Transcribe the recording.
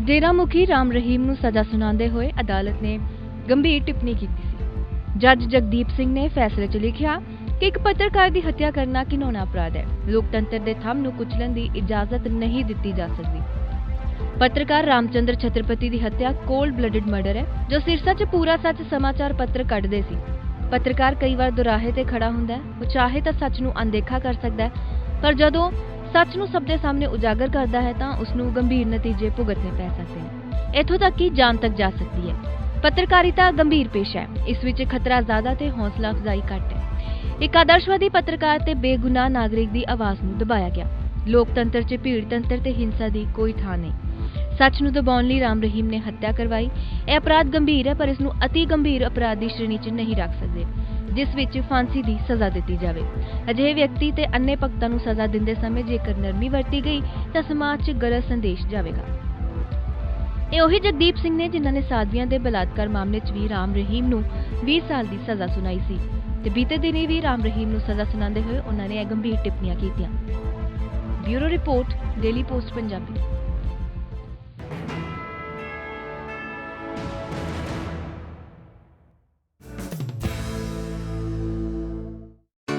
ਡੇਰਾ ਮੁਖੀ ਰਾਮ ਰਹੀਮ ਨੂੰ ਸਜ਼ਾ ਸੁਣਾਉਂਦੇ ਹੋਏ ਅਦਾਲਤ ਨੇ ਗੰਭੀਰ ਟਿੱਪਣੀ ਕੀਤੀ ਸੀ। ਜੱਜ ਜਗਦੀਪ ਸਿੰਘ ਨੇ ਫੈਸਲੇ 'ਚ ਲਿਖਿਆ ਕਿ ਇੱਕ ਪੱਤਰਕਾਰ ਦੀ ਹੱਤਿਆ ਕਰਨਾ ਘਿਨੌਣਾ ਅਪਰਾਧ ਹੈ। ਲੋਕਤੰਤਰ ਦੇ ਥੰਮ ਨੂੰ ਕੁਚਲਣ ਦੀ ਇਜਾਜ਼ਤ ਨਹੀਂ ਦਿੱਤੀ ਜਾ ਸਕਦੀ। ਪੱਤਰਕਾਰ ਰਾਮਚੰਦਰ ਛਤਰਪਤੀ ਦੀ ਹੱਤਿਆ ਕੋਲਡ ਬਲੱਡਡ ਮਰਡਰ ਹੈ, ਜੋ ਸਿਰਸਾ 'ਚ ਪੂਰਾ ਸੱਚ ਸਮਾਚਾਰ ਪੱਤਰ ਕੱਢਦੇ ਸੀ। ਪੱਤਰਕਾਰ ਕਈ ਵਾਰ ਦੁਰਾਹੇ ਤੇ ਖੜਾ ਹੁੰਦਾ ਹੈ ਉਹ ਚਾਹੇ ਤਾਂ ਸੱਚ ਨੂੰ ਅਣਦੇਖਾ ਕਰ ਸਕਦਾ ਹੈ, ਪਰ ਜਦੋਂ ਸੱਚ ਨੂੰ ਸਭ ਦੇ ਸਾਹਮਣੇ ਉਜਾਗਰ ਕਰਦਾ ਹੈ ਤਾਂ ਉਸ ਨੂੰ ਗੰਭੀਰ ਨਤੀਜੇ ਭੁਗਤਣੇ ਪੈ ਸਕਦੇ ਹਨ ਇੱਥੋਂ ਤੱਕ ਕਿ ਜਾਨ ਤੱਕ ਜਾ ਸਕਦੀ ਹੈ। ਪੱਤਰਕਾਰਿਤਾ ਗੰਭੀਰ ਪੇਸ਼ਾ ਹੈ। ਇਸ ਵਿੱਚ ਖਤਰਾ ਜ਼ਿਆਦਾ ਤੇ ਹੌਸਲਾ ਅਫਜ਼ਾਈ ਘੱਟ ਹੈ। ਇੱਕ ਆਦਰਸ਼ਵਾਦੀ ਪੱਤਰਕਾਰ ਤੇ ਬੇਗੁਨਾਹ ਨਾਗਰਿਕ ਦੀ ਆਵਾਜ਼ ਨੂੰ ਦਬਾਇਆ ਗਿਆ। ਲੋਕਤੰਤਰ 'ਚ ਭੀੜ ਤੇ ਹਿੰਸਾ ਦੀ ਕੋਈ ਥਾਂ ਨਹੀਂ। ਸੱਚ ਨੂੰ ਦਬਾਉਣ ਲਈ ਰਾਮ ਰਹੀਮ ਨੇ ਹੱਤਿਆ ਕਰਵਾਈ। ਇਹ ਅਪਰਾਧ ਗੰਭੀਰ ਹੈ, ਪਰ ਇਸ ਨੂੰ ਅਤੀ ਗੰਭੀਰ ਅਪਰਾਧ ਦੀ ਸ਼੍ਰੇਣੀ 'ਚ ਨਹੀਂ ਰੱਖ ਸਕਦੇ। ਜਿਸ ਵਿੱਚ ਫਾਂਸੀ ਦੀ ਸਜ਼ਾ ਦਿੱਤੀ ਜਾਵੇ। ਅਜਿਹੇ ਵਿਅਕਤੀ ਤੇ ਅੰਨੇ ਭਗਤਾਂ ਨੂੰ ਸਜ਼ਾ ਦਿੰਦੇ ਸਮੇਂ ਜੇਕਰ ਨਰਮੀ ਵਰਤੀ ਗਈ, ਤਾਂ ਸਮਾਜ 'ਚ ਗਲਤ ਸੰਦੇਸ਼ ਜਾਵੇਗਾ। ਇਹ ਉਹੀ ਜਗਦੀਪ ਸਿੰਘ ਨੇ ਜਿਨ੍ਹਾਂ ਨੇ ਸਾਧਵੀਆਂ ਦੇ ਬਲਾਤਕਾਰ ਮਾਮਲੇ 'ਚ ਵੀ ਰਾਮ ਰਹੀਮ ਨੂੰ 20 ਸਾਲ ਦੀ ਸਜ਼ਾ ਸੁਣਾਈ ਸੀ ਤੇ ਬੀਤੇ ਦਿਨੀ ਵੀ ਰਾਮ ਰਹੀਮ ਨੂੰ ਸਜ਼ਾ ਸੁਣਾਉਂਦੇ ਹੋਏ ਉਹਨਾਂ ਨੇ ਇਹ ਗੰਭੀਰ ਟਿੱਪਣੀਆਂ ਕੀਤੀਆਂ। Bureau report, Daily Post, Punjabi.